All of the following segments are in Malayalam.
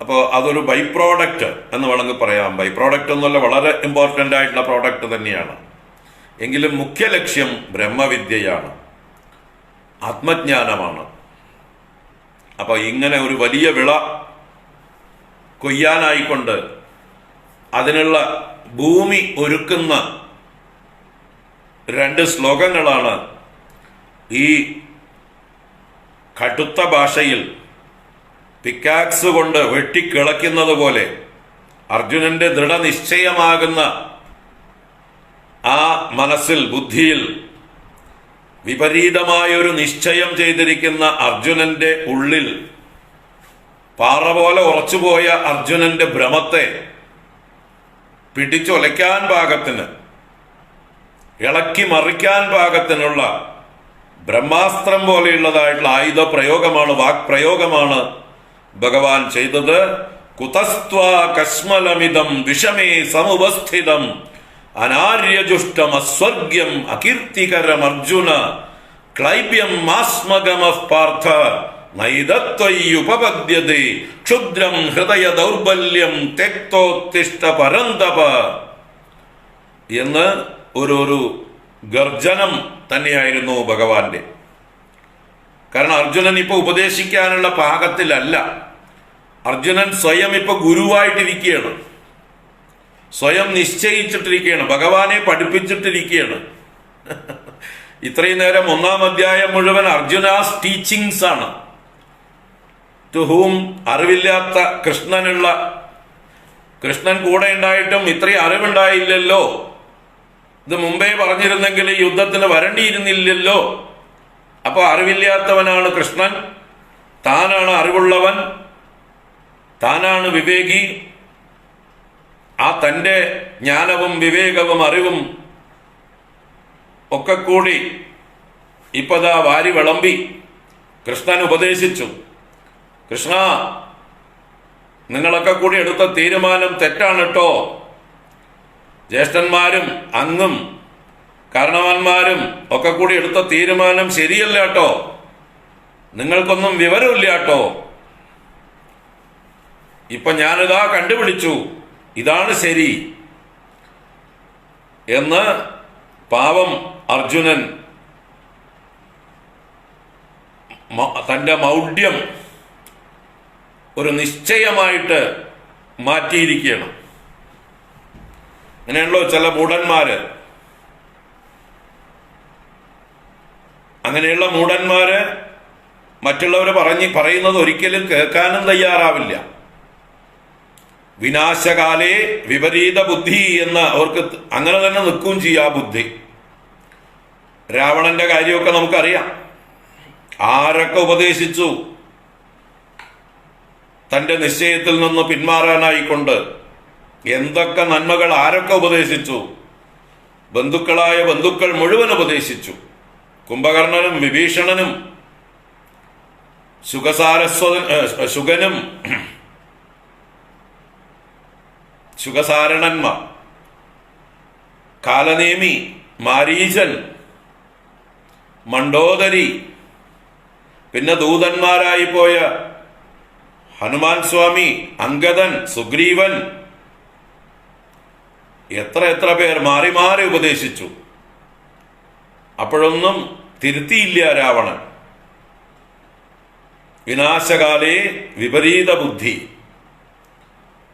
അപ്പോൾ അതൊരു ബൈ പ്രോഡക്റ്റ് എന്ന് വേണമെങ്കിൽ പറയാം. ബൈ പ്രോഡക്റ്റ് എന്നുള്ള വളരെ ഇമ്പോർട്ടന്റ് ആയിട്ടുള്ള പ്രോഡക്റ്റ് തന്നെയാണ്. എങ്കിലും മുഖ്യ ലക്ഷ്യം ബ്രഹ്മവിദ്യയാണ്. ആത്മജ്ഞാനമാണ്. അപ്പോൾ ഇങ്ങനെ ഒരു വലിയ വിള കൊയ്യാനായിക്കൊണ്ട് അതിനുള്ള ഭൂമി ഒരുക്കുന്ന രണ്ട് ശ്ലോകങ്ങളാണ് ഈ കടുത്ത ഭാഷയിൽ പിക്കാക്സ് കൊണ്ട് വെട്ടിക്കിളയ്ക്കുന്നത് പോലെ അർജുനന്റെ ദൃഢനിശ്ചയമാകുന്ന ആ മനസ്സിൽ ബുദ്ധിയിൽ വിപരീതമായൊരു നിശ്ചയം ചെയ്തിരിക്കുന്ന അർജുനന്റെ ഉള്ളിൽ പാറ പോലെ ഉറച്ചുപോയ അർജുനന്റെ ഭ്രമത്തെ പിടിച്ചൊലയ്ക്കാൻ പാകത്തിന് ഇളക്കി മറിക്കാൻ പാകത്തിനുള്ള ബ്രഹ്മാസ്ത്രം പോലെയുള്ളതായിട്ടുള്ള ആയുധ പ്രയോഗമാണ് വാക്പ്രയോഗമാണ് ഭഗവാൻ ചെയ്തത് കുതസ്ത്വ കശ്മലമിതം വിഷമേ സമുപസ്ഥിതം. അനാര്യജുഷ്ടം അസ്വർഗ്യം അകീർത്തികരം അർജുന. ക്ലൈബ്യം മാസ്മഗമ പാർത്ഥ. നൈതത്വയുപപദ്യതേ ക്ഷുദ്രം ഹൃദയ ദൗർബല്യം തെക്തോത്തിഷ്ട പരന്തപ. എന്ന് ഒരു ഒരു ഗർജനം തന്നെയായിരുന്നു ഭഗവാന്റെ. കാരണം അർജുനൻ ഇപ്പൊ ഉപദേശിക്കാനുള്ള പാകത്തിലല്ല. അർജുനൻ സ്വയം ഇപ്പൊ ഗുരുവായിട്ടിരിക്കുകയാണ്. സ്വയം നിശ്ചയിച്ചിട്ടിരിക്കുകയാണ്. ഭഗവാനെ പഠിപ്പിച്ചിട്ടിരിക്കുകയാണ്. ഇത്രയും നേരം ഒന്നാം അധ്യായം മുഴുവൻ അർജുനാസ് ടീച്ചിങ്സ് ആണ്. ടു ഹൂം അറിവില്ലാത്ത കൃഷ്ണനുള്ള കൃഷ്ണൻ കൂടെ ഉണ്ടായിട്ടും ഇത്രയും അറിവുണ്ടായില്ലല്ലോ. ഇത് മുമ്പേ പറഞ്ഞിരുന്നെങ്കിൽ യുദ്ധത്തിന് വരണ്ടിയിരുന്നില്ലല്ലോ. അപ്പൊ അറിവില്ലാത്തവനാണ് കൃഷ്ണൻ. താനാണ് അറിവുള്ളവൻ. താനാണ് വിവേകി. ആ തന്റെ ജ്ഞാനവും വിവേകവും അറിവും ഒക്കെ കൂടി ഇപ്പതാ വാരി വിളമ്പി കൃഷ്ണൻ ഉപദേശിച്ചു. കൃഷ്ണ നിങ്ങളൊക്കെ കൂടി എടുത്ത തീരുമാനം തെറ്റാണ് കേട്ടോ ജ്യേഷ്ഠന്മാരും അങ്ങും കാരണവന്മാരും ഒക്കെ കൂടി എടുത്ത തീരുമാനം ശരിയല്ല കേട്ടോ. നിങ്ങൾക്കൊന്നും വിവരമില്ല കേട്ടോ. ഇപ്പൊ ഞാനിതാ കണ്ടുപിടിച്ചു. ഇതാണ് ശരി എന്ന് പാവം അർജുനൻ തന്റെ മൗഢ്യം ഒരു നിശ്ചയമായിട്ട് മാറ്റിയിരിക്കണം അങ്ങനെയുള്ള ചില മൂഢന്മാര്. അങ്ങനെയുള്ള മൂടന്മാര് മറ്റുള്ളവർ പറഞ്ഞ് പറയുന്നത് ഒരിക്കലും കേൾക്കാനും തയ്യാറാവില്ല. വിനാശകാലേ വിപരീത ബുദ്ധി എന്ന് അവർക്ക് അങ്ങനെ തന്നെ നിൽക്കുകയും ചെയ്യും ആ ബുദ്ധി. രാവണന്റെ കാര്യമൊക്കെ നമുക്കറിയാം. ആരൊക്കെ ഉപദേശിച്ചു? തന്റെ നിശ്ചയത്തിൽ നിന്ന് പിന്മാറാനായിക്കൊണ്ട് എന്തൊക്കെ നന്മകൾ ആരൊക്കെ ഉപദേശിച്ചു? ബന്ധുക്കളായ ബന്ധുക്കൾ മുഴുവൻ ഉപദേശിച്ചു. കുംഭകർണനും വിഭീഷണനും സുഖസാരസ്വ ഏ, ശുഗനും ശുഖസാരണന്മാർ കാലനേമി മാരീചൻ മണ്ഡോദരി പിന്നെ ദൂതന്മാരായി പോയ ഹനുമാൻ സ്വാമി അങ്കദൻ സുഗ്രീവൻ എത്ര എത്ര പേർ മാറി മാറി ഉപദേശിച്ചു. അപ്പോഴൊന്നും തിരുത്തിയില്ല രാവണൻ വിനാശകാലേ വിപരീത ബുദ്ധി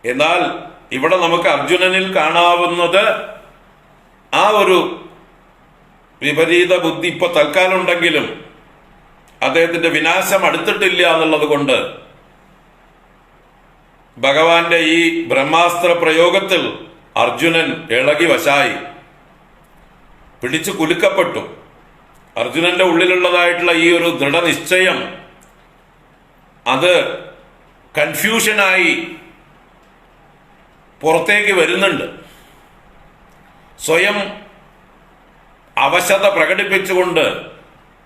എന്നാൽ ഇവിടെ നമുക്ക് അർജുനനിൽ കാണാവുന്നത് ആ ഒരു വിപരീത ബുദ്ധി ഇപ്പൊ തൽക്കാലം ഉണ്ടെങ്കിലും അദ്ദേഹത്തിന്റെ വിനാശം അടുത്തിട്ടില്ല എന്നുള്ളത് കൊണ്ട് ഭഗവാന്റെ ഈ ബ്രഹ്മാസ്ത്ര പ്രയോഗത്തിൽ അർജുനൻ ഇളകി വശായി. പിടിച്ചു കുലുക്കപ്പെട്ടു. അർജുനന്റെ ഉള്ളിലുള്ളതായിട്ടുള്ള ഈ ഒരു ദൃഢനിശ്ചയം അത് കൺഫ്യൂഷനായി പുറത്തേക്ക് വരുന്നുണ്ട്. സ്വയം അവശത പ്രകടിപ്പിച്ചുകൊണ്ട്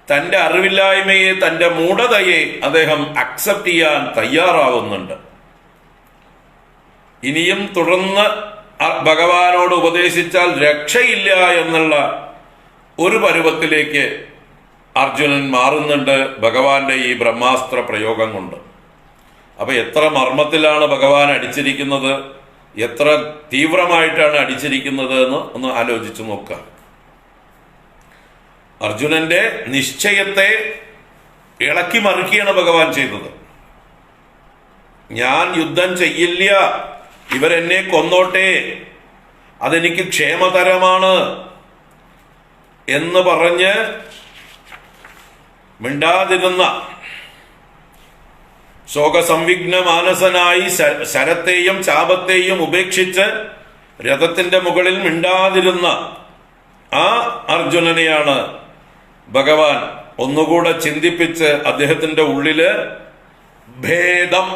തന്റെ അറിവില്ലായ്മയെ തന്റെ മൂഢതയെ അദ്ദേഹം അക്സെപ്റ്റ് ചെയ്യാൻ തയ്യാറാവുന്നുണ്ട്. ഇനിയും തുടർന്ന് ഭഗവാനോട് ഉപദേശിച്ചാൽ രക്ഷയില്ല എന്നുള്ള ഒരു പരുവത്തിലേക്ക് അർജുനൻ മാറുന്നുണ്ട് ഭഗവാന്റെ ഈ ബ്രഹ്മാസ്ത്ര പ്രയോഗം കൊണ്ട്. അപ്പൊ എത്ര മർമ്മത്തിലാണ് ഭഗവാൻ അടിച്ചിരിക്കുന്നത്? എത്ര തീവ്രമായിട്ടാണ് അടിച്ചിരിക്കുന്നത് എന്ന് ഒന്ന് ആലോചിച്ചു നോക്കാം അർജുനന്റെ നിശ്ചയത്തെ ഇളക്കി മറിക്കുകയാണ് ഭഗവാൻ ചെയ്തത്. ഞാൻ യുദ്ധം ചെയ്യില്ല ഇവരെന്നെ കൊന്നോട്ടെ അതെനിക്ക് ക്ഷേമതരമാണ് എന്ന് പറഞ്ഞ് മിണ്ടാതിരുന്ന ശോകസംവിഘ്ന മാനസനായി ശരത്തെയും ചാപത്തെയും ഉപേക്ഷിച്ച് രഥത്തിന്റെ മുകളിൽ മിണ്ടാതിരുന്ന ആ അർജുനനെയാണ് ഭഗവാൻ ഒന്നുകൂടെ ചിന്തിപ്പിച്ച് അദ്ദേഹത്തിന്റെ ഉള്ളിൽ ഭേദം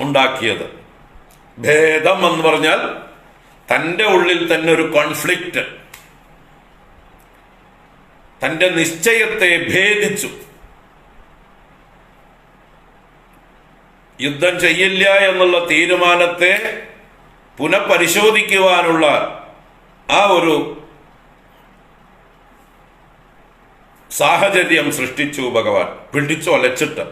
ഉണ്ടാക്കിയത്. ഭേദം എന്ന് പറഞ്ഞാൽ തന്റെ ഉള്ളിൽ തന്നെ ഒരു കോൺഫ്ലിക്റ്റ് തന്റെ നിശ്ചയത്തെ ഭേദിച്ചു. യുദ്ധം ചെയ്യില്ല എന്നുള്ള തീരുമാനത്തെ പുനഃപരിശോധിക്കുവാനുള്ള ആ ഒരു സാഹചര്യം സൃഷ്ടിച്ചു ഭഗവാൻ. പിടിച്ചു അലച്ചിട്ട്.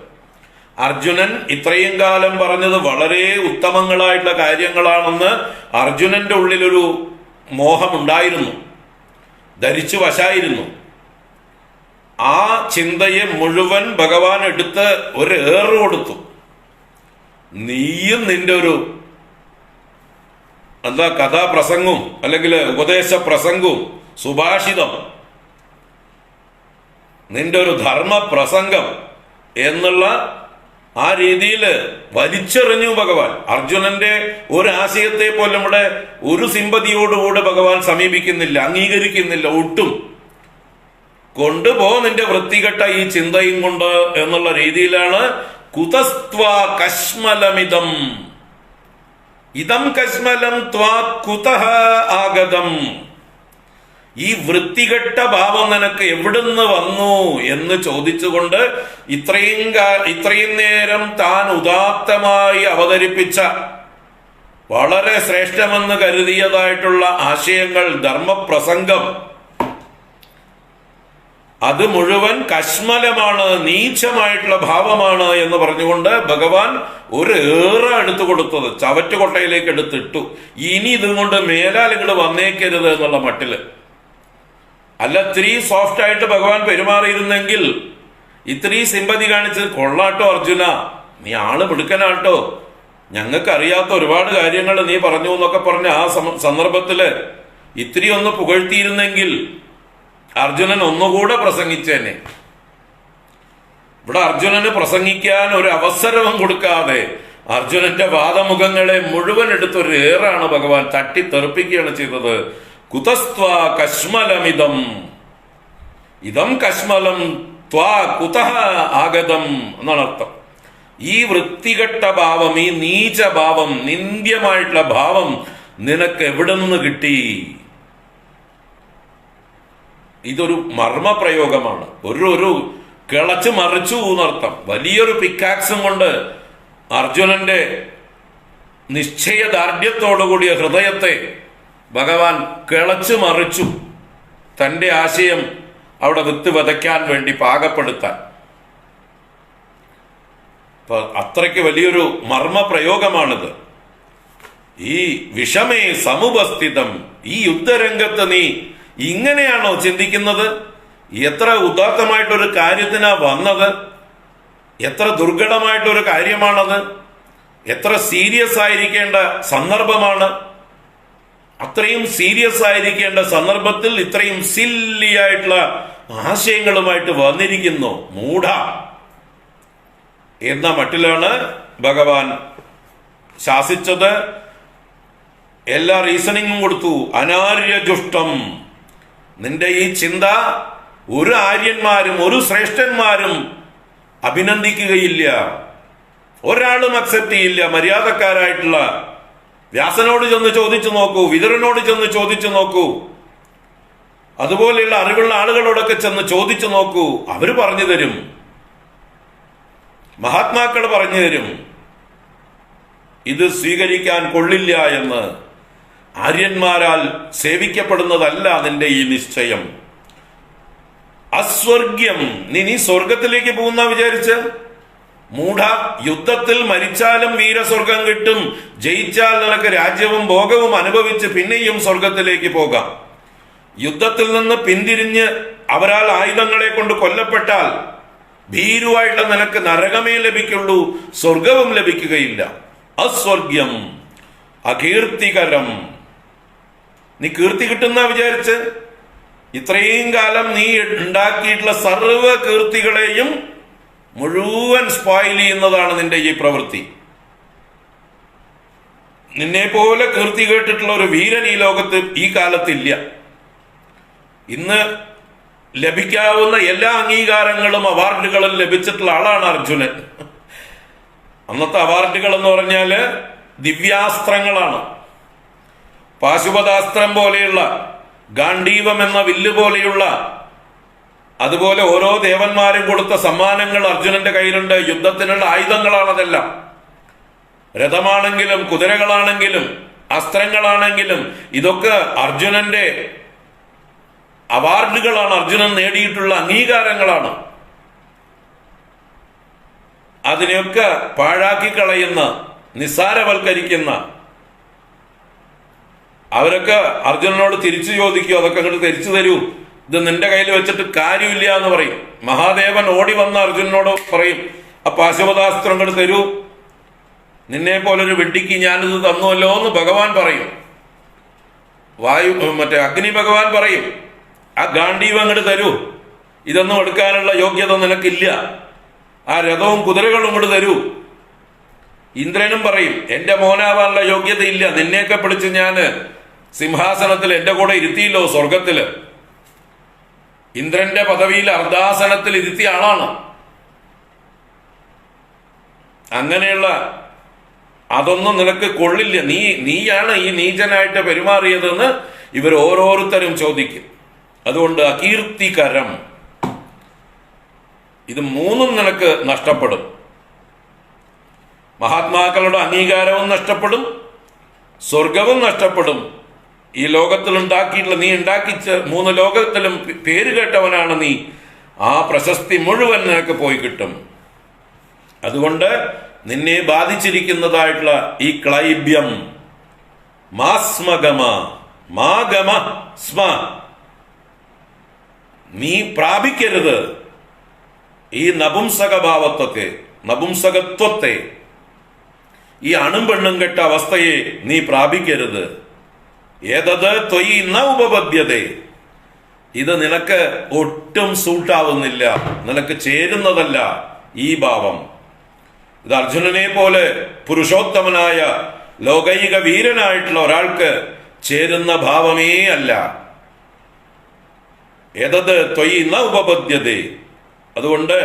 അർജുനൻ ഇത്രയും കാലം പറഞ്ഞത് വളരെ ഉത്തമങ്ങളായിട്ടുള്ള കാര്യങ്ങളാണെന്ന് അർജുനന്റെ ഉള്ളിലൊരു മോഹമുണ്ടായിരുന്നു. ധരിച്ചു വശായിരുന്നു. ആ ചിന്തയെ മുഴുവൻ ഭഗവാൻ എടുത്ത് ഒരു ഏറ് കൊടുത്തു. നീയും നിന്റെ ഒരു എന്താ കഥാപ്രസംഗവും അല്ലെങ്കിൽ ഉപദേശ പ്രസംഗവും സുഭാഷിതം. നിന്റെ ഒരു ധർമ്മ പ്രസംഗം എന്നുള്ള ആ രീതിയിൽ വലിച്ചെറിഞ്ഞു ഭഗവാൻ. അർജുനന്റെ ഒരു ആശയത്തെ പോലും ഇവിടെ ഒരു സിമ്പതിയോടുകൂടെ ഭഗവാൻ സമീപിക്കുന്നില്ല അംഗീകരിക്കുന്നില്ല ഒട്ടും. കൊണ്ടുപോ നിന്റെ വൃത്തികെട്ട ഈ ചിന്തയും കൊണ്ട് എന്നുള്ള രീതിയിലാണ് കുതസ്ത്വ കശ്മലമിതം. ഇതം കശ്മലം ത്വാ കുതഹ ആഗതം. ഈ വൃത്തികെട്ട ഭാവം നിനക്ക് എവിടുന്ന് വന്നു എന്ന് ചോദിച്ചുകൊണ്ട് ഇത്രയും ഇത്രയും നേരം താൻ ഉദാത്തമായി അവതരിപ്പിച്ച വളരെ ശ്രേഷ്ഠമെന്ന് കരുതിയതായിട്ടുള്ള ആശയങ്ങൾ ധർമ്മപ്രസംഗം അത് മുഴുവൻ കശ്മലമാണ് നീചമായിട്ടുള്ള ഭാവമാണ് എന്ന് പറഞ്ഞുകൊണ്ട് ഭഗവാൻ ഒരു ഏറ എടുത്തു കൊടുത്തത് ചവറ്റുകൊട്ടയിലേക്ക് എടുത്തിട്ടു. ഇനി ഇതും കൊണ്ട് മേലാലുകൾ വന്നേക്കരുത് എന്നുള്ള മട്ടിൽ. അല്ല ഇത്തിരി സോഫ്റ്റ് ആയിട്ട് ഭഗവാൻ പെരുമാറിയിരുന്നെങ്കിൽ ഇത്രീ സിമ്പതി കാണിച്ച് കൊള്ളാട്ടോ അർജുന നീ ആൾ മിടുക്കനാട്ടോ. ഞങ്ങൾക്ക് അറിയാത്ത ഒരുപാട് കാര്യങ്ങൾ നീ പറഞ്ഞു എന്നൊക്കെ പറഞ്ഞ ആ സന്ദർഭത്തിൽ ഇത്തിരി ഒന്ന് പുകഴ്ത്തിയിരുന്നെങ്കിൽ അർജുനൻ ഒന്നുകൂടെ പ്രസംഗിച്ചേനെ. ഇവിടെ അർജുനന് പ്രസംഗിക്കാൻ ഒരു അവസരവും കൊടുക്കാതെ അർജുനന്റെ വാദമുഖങ്ങളെ മുഴുവൻ എടുത്തൊരു ഏറാണ് ഭഗവാൻ തട്ടി തെറിപ്പിക്കുകയാണ് ചെയ്തത്. കുതസ്ത്വ കശ്മലമിതം. ഇതം കശ്മലം ത്വാ കുതഹ ആഗതം എന്നാണ് അർത്ഥം. ഈ വൃത്തികെട്ട ഭാവം ഈ നീച ഭാവം നിന്ദ്യമായിട്ടുള്ള ഭാവം നിനക്ക് എവിടെ നിന്ന് കിട്ടി? ഇതൊരു മർമ്മപ്രയോഗമാണ്. ഒരു ഒരു കിളച്ച് മറിച്ചു എന്നർത്ഥം. വലിയൊരു പിക്കാക്സും കൊണ്ട് അർജുനന്റെ നിശ്ചയദാർഢ്യത്തോടുകൂടിയ ഹൃദയത്തെ ഭഗവാൻ കിളച്ചു മറിച്ചു തന്റെ ആശയം അവിടെ വിത്ത് വതയ്ക്കാൻ വേണ്ടി പാകപ്പെടുത്താൻ. അത്രയ്ക്ക് വലിയൊരു മർമ്മ പ്രയോഗമാണിത് ഈ വിഷമേ സമുപസ്ഥിതം. ഈ യുദ്ധരംഗത്ത് നീ ഇങ്ങനെയാണോ ചിന്തിക്കുന്നത്? എത്ര ഉദാത്തമായിട്ടൊരു കാര്യത്തിനാ വന്നത്? എത്ര ദുർഘടമായിട്ടൊരു കാര്യമാണത്? എത്ര സീരിയസ് ആയിരിക്കേണ്ട സന്ദർഭമാണ്? അത്രയും സീരിയസ് ആയിരിക്കേണ്ട സന്ദർഭത്തിൽ ഇത്രയും സില്ലി ആയിട്ടുള്ള ആശയങ്ങളുമായിട്ട് വന്നിരിക്കുന്നു. മൂഢ. എന്ന മട്ടിലാണ് ഭഗവാൻ ശാസിച്ചത്. എല്ലാ റീസണിങ്ങും കൊടുത്തു. അനാര്യജുഷ്ടം. നിന്റെ ഈ ചിന്ത ഒരു ആര്യന്മാരും ഒരു ശ്രേഷ്ഠന്മാരും അഭിനന്ദിക്കുകയില്ല. ഒരാളും അക്സെപ്റ്റ് ചെയ്യില്ല. മര്യാദക്കാരായിട്ടുള്ള വ്യാസനോട് ചെന്ന് ചോദിച്ചു നോക്കൂ വിതുരനോട് ചെന്ന് ചോദിച്ചു നോക്കൂ. അതുപോലെയുള്ള അറിവുള്ള ആളുകളോടൊക്കെ ചെന്ന് ചോദിച്ചു നോക്കൂ. അവർ പറഞ്ഞു തരും. മഹാത്മാക്കൾ പറഞ്ഞു തരും. ഇത് സ്വീകരിക്കാൻ കൊള്ളില്ല എന്ന്. ആര്യന്മാരാൽ സേവിക്കപ്പെടുന്നതല്ല നിന്റെ ഈ നിശ്ചയം. അസ്വർഗ്യം നീ നീ സ്വർഗത്തിലേക്ക് പോകുന്ന വിചാരിച്ച്? മൂഢ യുദ്ധത്തിൽ മരിച്ചാലും വീരസ്വർഗം കിട്ടും. ജയിച്ചാൽ നിനക്ക് രാജ്യവും ഭോഗവും അനുഭവിച്ച് പിന്നെയും സ്വർഗത്തിലേക്ക് പോകാം. യുദ്ധത്തിൽ നിന്ന് പിന്തിരിഞ്ഞ് അവരാൽ ആയുധങ്ങളെ കൊണ്ട് കൊല്ലപ്പെട്ടാൽ ഭീരുവായിട്ടുള്ള നിനക്ക് നരകമേ ലഭിക്കുള്ളൂ സ്വർഗവും ലഭിക്കുകയില്ല. അസ്വർഗ്യം അകീർത്തികരം. നീ കീർത്തി കിട്ടുന്ന വിചാരിച്ച്? ഇത്രയും കാലം നീ ഉണ്ടാക്കിയിട്ടുള്ള സർവ കീർത്തികളെയും മുഴുവൻ സ്പോയിൽ ചെയ്യുന്നതാണ് നിന്റെ ഈ പ്രവൃത്തി. നിന്നെ പോലെ കീർത്തി കേട്ടിട്ടുള്ള ഒരു വീരൻ ഈ ലോകത്ത് ഈ കാലത്തില്ല. ഇന്ന് ലഭിക്കാവുന്ന എല്ലാ അംഗീകാരങ്ങളും അവാർഡുകളും ലഭിച്ചിട്ടുള്ള ആളാണ് അർജുനൻ. അന്നത്തെ അവാർഡുകൾ എന്ന് പറഞ്ഞാൽ ദിവ്യാസ്ത്രങ്ങളാണ്. പാശുപതാസ്ത്രം പോലെയുള്ള ഗാന്ധീവം എന്ന വില്ല് പോലെയുള്ള അതുപോലെ ഓരോ ദേവന്മാരും കൊടുത്ത സമ്മാനങ്ങൾ അർജുനന്റെ കയ്യിലുണ്ട്. യുദ്ധത്തിനുള്ള ആയുധങ്ങളാണ് അതെല്ലാം. രഥമാണെങ്കിലും കുതിരകളാണെങ്കിലും അസ്ത്രങ്ങളാണെങ്കിലും ഇതൊക്കെ അർജുനന്റെ അവാർഡുകളാണ്. അർജുനൻ നേടിയിട്ടുള്ള അംഗീകാരങ്ങളാണ്. അതിനെയൊക്കെ പാഴാക്കി കളയുന്ന നിസ്സാരവൽക്കരിക്കുന്ന അവരൊക്കെ അർജുനനോട് തിരിച്ചു ചോദിക്കൂ അതൊക്കെ അങ്ങോട്ട് തിരിച്ചു തരൂ. ഇത് നിന്റെ കയ്യിൽ വെച്ചിട്ട് കാര്യമില്ല എന്ന് പറയും. മഹാദേവൻ ഓടി വന്ന അർജുനനോട് പറയും ആ പാശുപതാസ്ത്രം അങ്ങോട്ട് തരൂ. നിന്നെ പോലൊരു വെട്ടിക്ക് ഞാനിത് തന്നുവല്ലോ എന്ന് ഭഗവാൻ പറയും. വായു മറ്റേ അഗ്നി ഭഗവാൻ പറയും ആ ഗാന്ധീവ് അങ്ങോട്ട് തരൂ. ഇതൊന്നും എടുക്കാനുള്ള യോഗ്യത നിനക്കില്ല. ആ രഥവും കുതിരകളും ഇങ്ങോട്ട് തരൂ. ഇന്ദ്രനും പറയും എന്റെ മോനാവാനുള്ള യോഗ്യതയില്ല. നിന്നെയൊക്കെ പിടിച്ച് ഞാൻ സിംഹാസനത്തിൽ എന്റെ കൂടെ ഇരുത്തിയില്ലോ സ്വർഗത്തിൽ. ഇന്ദ്രന്റെ പദവിയിൽ അർദ്ധാസനത്തിൽ ഇരുത്തിയ ആളാണ്. അങ്ങനെയുള്ള അതൊന്നും നിനക്ക് കൊള്ളില്ല. നീ നീയാണ് ഈ നീചനായിട്ട് പെരുമാറിയതെന്ന് ഇവർ ഓരോരുത്തരും ചോദിക്കും. അതുകൊണ്ട് അകീർത്തികരം. ഇത് മൂന്നും നിനക്ക് നഷ്ടപ്പെടും. മഹാത്മാക്കളുടെ അംഗീകാരവും നഷ്ടപ്പെടും. സ്വർഗവും നഷ്ടപ്പെടും. ഈ ലോകത്തിൽ ഉണ്ടാക്കിയിട്ടുള്ള നീ ഉണ്ടാക്കിച്ച മൂന്ന് ലോകത്തിലും പേര് കേട്ടവനാണ് നീ. ആ പ്രശസ്തി മുഴുവൻ നിനക്ക് പോയി കിട്ടും. അതുകൊണ്ട് നിന്നെ ബാധിച്ചിരിക്കുന്നതായിട്ടുള്ള ഈ ക്ലൈബ്യം മാസ്മഗമ മാഗമ സ്മ. നീ പ്രാപിക്കരുത് ഈ നപുംസകഭാവത്വത്തെ നപുംസകത്വത്തെ. ഈ അണും പെണ്ണും കെട്ട അവസ്ഥയെ നീ പ്രാപിക്കരുത്. ഏതത് ത്വയി ന ഉപപദ്യതേ ഇത് നിനക്ക് ഒട്ടും സൂട്ടാവുന്നില്ല. നിനക്ക് ചേരുന്നതല്ല ഈ ഭാവം. ഇത് അർജുനനെ പോലെ പുരുഷോത്തമനായ ലോകൈക വീരനായിട്ടുള്ള ഒരാൾക്ക് ചേരുന്ന ഭാവമേ അല്ല. ഏതത് ത്വയി ന ഉപപദ്യതേ അതുകൊണ്ട്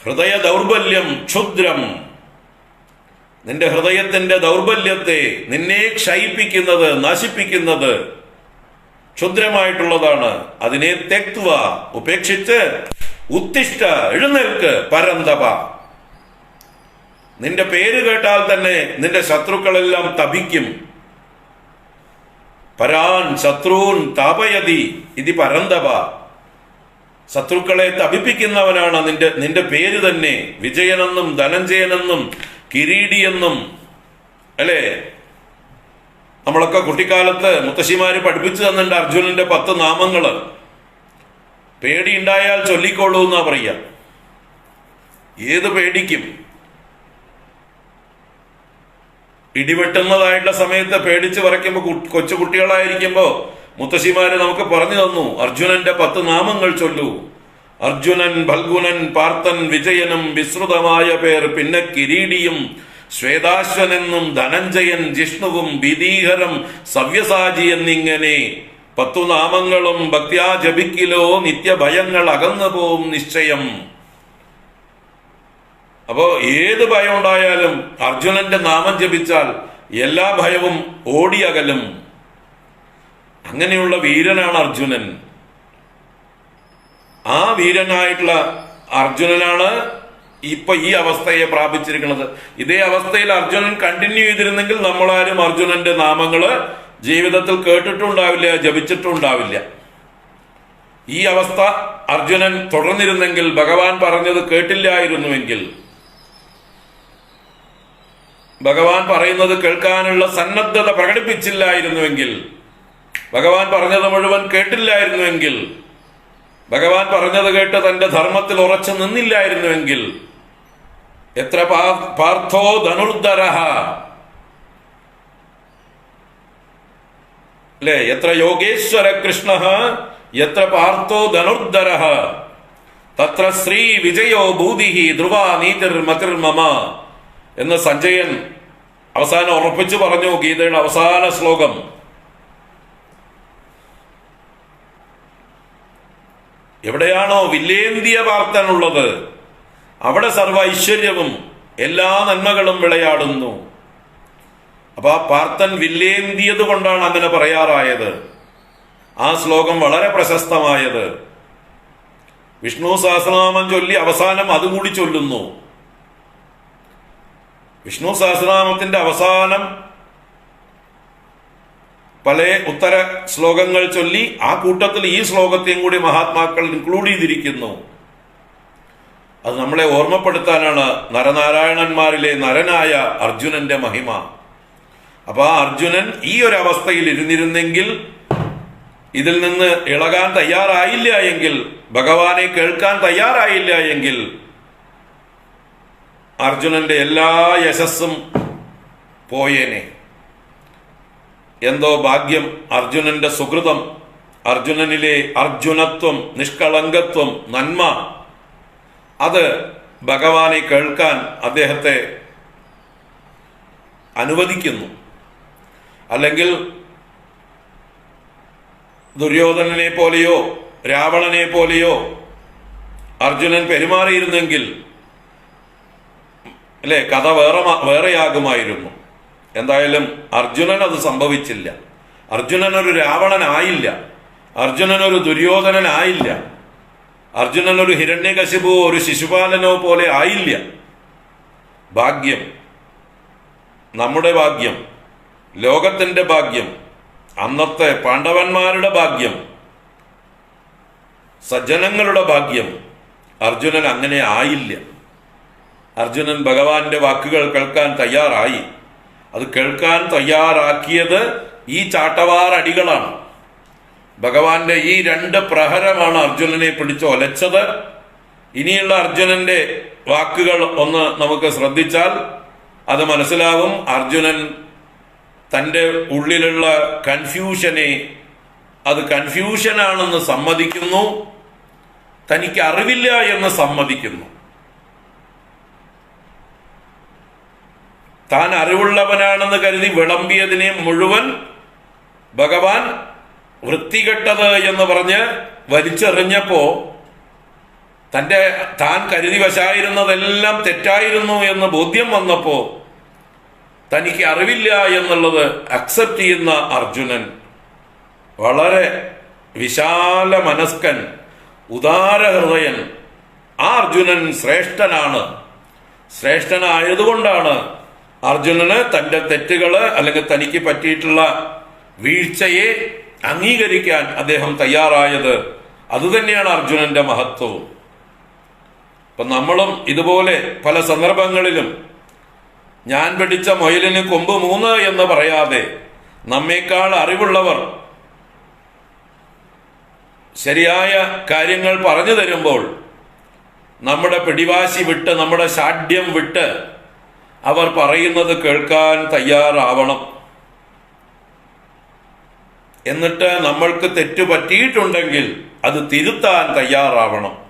ഹൃദയ ദൗർബല്യം ക്ഷുദ്രം നിന്റെ ഹൃദയത്തിന്റെ ദൗർബല്യത്തെ നിന്നെ ക്ഷയിപ്പിക്കുന്നത് നശിപ്പിക്കുന്നത് ക്ഷുദ്രമായിട്ടുള്ളതാണ്. അതിനെ തെക്വ ഉപേക്ഷിച്ച് ഉത്തിഷ്ഠ എഴുന്നേൽക്ക് പരന്തപ. നിന്റെ പേര് കേട്ടാൽ തന്നെ നിന്റെ ശത്രുക്കളെല്ലാം തപിക്കും. പരാൻ ശത്രുൻ താപയതി ഇത് പരന്തപ. ശത്രുക്കളെ തപിപ്പിക്കുന്നവനാണ് നിന്റെ നിന്റെ പേര് തന്നെ. വിജയനെന്നും ധനഞ്ജയനെന്നും കിരീടിയെന്നും അല്ലേ? നമ്മളൊക്കെ കുട്ടിക്കാലത്ത് മുത്തശ്ശിമാര് പഠിപ്പിച്ചു തന്നിട്ടുണ്ട് അർജുനന്റെ പത്ത് നാമങ്ങൾ. പേടിയുണ്ടായാൽ ചൊല്ലിക്കോളൂ എന്നാ പറയുക ഏത് പേടിക്കും? ഇടിവെട്ടുന്നതായിട്ടുള്ള സമയത്ത് പേടിച്ച് വരയ്ക്കുമ്പോൾ കൊച്ചു കുട്ടികളായിരിക്കുമ്പോ മുത്തശ്ശിമാര് നമുക്ക് പറഞ്ഞു തന്നു അർജുനന്റെ പത്ത് നാമങ്ങൾ ചൊല്ലൂ. അർജുനൻ ഭൽഗുനൻ പാർത്തൻ വിജയനും വിശ്രുതമായ പേർ പിന്നെ കിരീടിയും ശ്വേതാശ്വനെന്നും ധനഞ്ജയൻ ജിഷ്ണുവും വിധീഹരം സവ്യസാജി എന്നിങ്ങനെ പത്തു നാമങ്ങളും ഭക്ത്യാ ജപിക്കിലോ നിത്യഭയങ്ങൾ അകന്നു പോവും നിശ്ചയം. അപ്പോ ഏത് ഭയം ഉണ്ടായാലും അർജുനന്റെ നാമം ജപിച്ചാൽ എല്ലാ ഭയവും ഓടിയകലും. അങ്ങനെയുള്ള വീരനാണ് അർജുനൻ. ആ വീരനായിട്ടുള്ള അർജുനനാണ് ഇപ്പൊ ഈ അവസ്ഥയെ പ്രാപിച്ചിരിക്കുന്നത്. ഇതേ അവസ്ഥയിൽ അർജുനൻ കണ്ടിന്യൂ ചെയ്തിരുന്നെങ്കിൽ നമ്മളാരും അർജുനന്റെ നാമങ്ങൾ ജീവിതത്തിൽ കേട്ടിട്ടുണ്ടാവില്ല ജപിച്ചിട്ടുണ്ടാവില്ല. ഈ അവസ്ഥ അർജുനൻ തുടർന്നിരുന്നെങ്കിൽ ഭഗവാൻ പറഞ്ഞത് കേട്ടില്ലായിരുന്നുവെങ്കിൽ ഭഗവാൻ പറയുന്നത് കേൾക്കാനുള്ള സന്നദ്ധത പ്രകടിപ്പിച്ചില്ലായിരുന്നുവെങ്കിൽ ഭഗവാൻ പറഞ്ഞത് മുഴുവൻ കേട്ടില്ലായിരുന്നുവെങ്കിൽ ഭഗവാൻ പറഞ്ഞത് കേട്ട് തന്റെ ധർമ്മത്തിൽ ഉറച്ചു നിന്നില്ലായിരുന്നുവെങ്കിൽ എത്ര പാർത്ഥോ ധനുർധരഹ അല്ലെ എത്ര യോഗേശ്വര കൃഷ്ണ എത്ര പാർത്ഥോ ധനുർദ്ധരഹ തത്ര ശ്രീ വിജയോ ഭൂതിഹി ധ്രുവ നീതിർ മതിർ മമ. എന്ന് സഞ്ജയൻ അവസാനം ഉറപ്പിച്ചു പറഞ്ഞു ഗീതയുടെ അവസാന ശ്ലോകം. എവിടെയാണോ വില്ലേന്തിയ പാർത്തനുള്ളത് അവിടെ സർവ ഐശ്വര്യവും എല്ലാ നന്മകളും വിളയാടുന്നു. അപ്പൊ ആ പാർത്തൻ വില്ലേന്തിയത് കൊണ്ടാണ് അങ്ങനെ പറയാറായത്. ആ ശ്ലോകം വളരെ പ്രശസ്തമായത്. വിഷ്ണു സഹസ്രനാമം ചൊല്ലി അവസാനം അതുകൂടി ചൊല്ലുന്നു. വിഷ്ണു സഹസ്രനാമത്തിന്റെ അവസാനം പല ഉത്തര ശ്ലോകങ്ങൾ ചൊല്ലി ആ കൂട്ടത്തിൽ ഈ ശ്ലോകത്തെയും കൂടി മഹാത്മാക്കൾ ഇൻക്ലൂഡ് ചെയ്തിരിക്കുന്നു. അത് നമ്മളെ ഓർമ്മപ്പെടുത്താനാണ് നരനാരായണന്മാരിലെ നരനായ അർജുനന്റെ മഹിമ. അപ്പൊ ആ അർജുനൻ ഈ ഒരു അവസ്ഥയിൽ ഇരുന്നിരുന്നെങ്കിൽ ഇതിൽ നിന്ന് ഇളകാൻ തയ്യാറായില്ല എങ്കിൽ ഭഗവാനെ കേൾക്കാൻ തയ്യാറായില്ല എങ്കിൽ അർജുനന്റെ എല്ലാ യശസ്സും പോയേനെ. എന്തോ ഭാഗ്യം അർജുനന്റെ സുഹൃതം അർജുനനിലെ അർജുനത്വം നിഷ്കളങ്കത്വം നന്മ. അത് ഭഗവാനെ കേൾക്കാൻ അദ്ദേഹത്തെ അനുവദിക്കുന്നു. അല്ലെങ്കിൽ ദുര്യോധനനെ പോലെയോ രാവണനെ പോലെയോ അർജുനൻ പെരുമാറിയിരുന്നെങ്കിൽ അല്ലെ കഥ വേറെ വേറെയാകുമായിരുന്നു. എന്തായാലും അർജുനൻ അത് സംഭവിച്ചില്ല. അർജുനൻ ഒരു രാവണനായില്ല. അർജുനൻ ഒരു ദുര്യോധനനായില്ല. അർജുനൻ ഒരു ഹിരണ്യകശിപോ ഒരു ശിശുപാലനോ പോലെ ആയില്ല. ഭാഗ്യം. നമ്മുടെ ഭാഗ്യം. ലോകത്തിന്റെ ഭാഗ്യം. അന്നത്തെ പാണ്ഡവന്മാരുടെ ഭാഗ്യം. സജ്ജനങ്ങളുടെ ഭാഗ്യം. അർജുനൻ അങ്ങനെ ആയില്ല. അർജുനൻ ഭഗവാന്റെ വാക്കുകൾ കേൾക്കാൻ തയ്യാറായി. അത് കേൾക്കാൻ തയ്യാറാക്കിയത് ഈ ചാട്ടവാർ അടികളാണ് ഭഗവാന്റെ ഈ രണ്ട് പ്രഹരമാണ് അർജുനനെ പിടിച്ച് ഒലച്ചത്. ഇനിയുള്ള അർജുനന്റെ വാക്കുകൾ ഒന്ന് നമുക്ക് ശ്രദ്ധിച്ചാൽ അത് മനസ്സിലാവും. അർജുനൻ തന്റെ ഉള്ളിലുള്ള കൺഫ്യൂഷനെ അത് കൺഫ്യൂഷനാണെന്ന് സമ്മതിക്കുന്നു. തനിക്ക് അറിവില്ല എന്ന് സമ്മതിക്കുന്നു. താൻ അറിവുള്ളവനാണെന്ന് കരുതി വിളമ്പിയതിനെ മുഴുവൻ ഭഗവാൻ വൃത്തികെട്ടത് എന്ന് പറഞ്ഞ് വലിച്ചെറിഞ്ഞപ്പോ തന്റെ താൻ കരുതി വശായിരുന്നതെല്ലാം തെറ്റായിരുന്നു എന്ന് ബോധ്യം വന്നപ്പോ തനിക്ക് അറിവില്ല എന്നുള്ളത് അക്സെപ്റ്റ് ചെയ്യുന്ന അർജുനൻ. വളരെ വിശാല മനസ്കൻ ഉദാരഹൃദയൻ ആ അർജുനൻ ശ്രേഷ്ഠനാണ്. ശ്രേഷ്ഠനായതുകൊണ്ടാണ് അർജുനന് തന്റെ തെറ്റുകൾ അല്ലെങ്കിൽ തനിക്ക് പറ്റിയിട്ടുള്ള വീഴ്ചയെ അംഗീകരിക്കാൻ അദ്ദേഹം തയ്യാറായത് അതുതന്നെയാണ് അർജുനന്റെ മഹത്വവും. അപ്പൊ നമ്മളും ഇതുപോലെ പല സന്ദർഭങ്ങളിലും ഞാൻ പിടിച്ച മൊയിലിന് കൊമ്പ് മൂന്ന് എന്ന് പറയാതെ നമ്മേക്കാൾ അറിവുള്ളവർ ശരിയായ കാര്യങ്ങൾ പറഞ്ഞു തരുമ്പോൾ നമ്മുടെ പിടിവാശി വിട്ട് നമ്മുടെ ശാഠ്യം വിട്ട് അവർ പറയുന്നത് കേൾക്കാൻ തയ്യാറാവണം. എന്നിട്ട് നമ്മൾക്ക് തെറ്റു പറ്റിയിട്ടുണ്ടെങ്കിൽ അത് തിരുത്താൻ തയ്യാറാവണം.